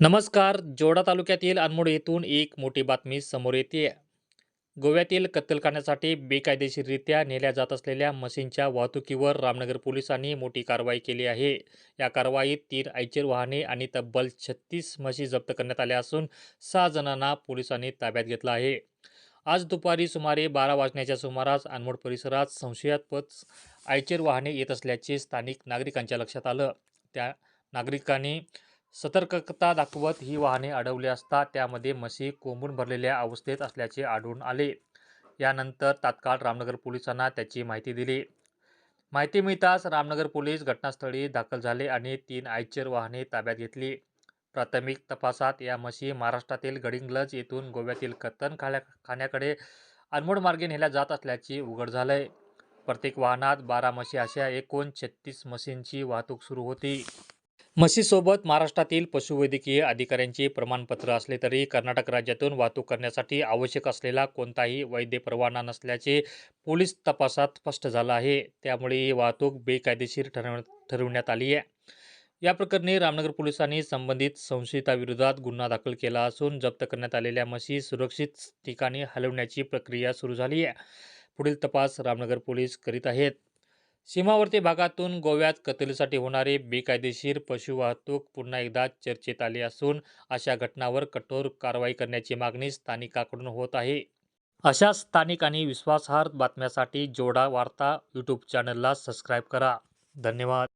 नमस्कार. जोडा तालुक्यातील अनमोड येथून एक मोठी बातमी समोर येते. गोव्यातील कत्तलखान्यासाठी बेकायदेशीररित्या नेल्या जात असलेल्या मशीनच्या वाहतुकीवर रामनगर पोलिसांनी मोठी कारवाई केली आहे. या कारवाईत तीन ऐचर वाहने आणि तब्बल छत्तीस म्हशी जप्त करण्यात आल्या असून सहा जणांना पोलिसांनी ताब्यात घेतलं आहे. आज दुपारी सुमारे बारा वाजण्याच्या सुमारास अनमोड परिसरात संशयास्पद आयचर वाहने येत असल्याचे स्थानिक नागरिकांच्या लक्षात आलं. त्या नागरिकांनी सतर्कता दाखवत ही वाहने अडवली असता त्यामध्ये म्हशी कोंबून भरलेल्या अवस्थेत असल्याचे आढळून आले. यानंतर तात्काळ रामनगर पोलिसांना त्याची माहिती दिली. माहिती मिळताच रामनगर पोलीस घटनास्थळी दाखल झाले आणि तीन आयचर वाहने ताब्यात घेतली. प्राथमिक तपासात या म्हशी महाराष्ट्रातील गडिंग्लज येथून गोव्यातील कत्तन खाल्या खाण्याकडे अनमोड मार्गे नेल्या जात असल्याचे उघड झालंय. प्रत्येक वाहनात बारा म्हशी अशा एकूण छत्तीस म्हशींची वाहतूक सुरू होती. म्हशीसोबत महाराष्ट्रातील पशुवैद्यकीय अधिकाऱ्यांचे प्रमाणपत्र असले तरी कर्नाटक राज्यातून वाहतूक करण्यासाठी आवश्यक असलेला कोणताही वैद्य परवाना नसल्याचे पोलीस तपासात स्पष्ट झालं आहे. त्यामुळे ही वाहतूक बेकायदेशीर ठरव ठरवण्यात आली आहे. या प्रकरणी रामनगर पोलिसांनी संबंधित संशयिताविरोधात गुन्हा दाखल केला असून जप्त करण्यात आलेल्या म्हशी सुरक्षित ठिकाणी हलवण्याची प्रक्रिया सुरू झाली आहे. पुढील तपास रामनगर पोलीस करीत आहेत. सीमावर्ती भागातून गोव्यात कत्तलीसाठी होणारी बेकायदेशीर पशु वाहतूक पुन्हा एकदा चर्चेत आली असून अशा घटनावर कठोर कारवाई करण्याची मागणी स्थानिकांकडून होत आहे. अशा स्थानिक आणि विश्वासार्ह बातम्यासाठी जोडा वार्ता यूट्यूब चॅनलला सबस्क्राईब करा. धन्यवाद.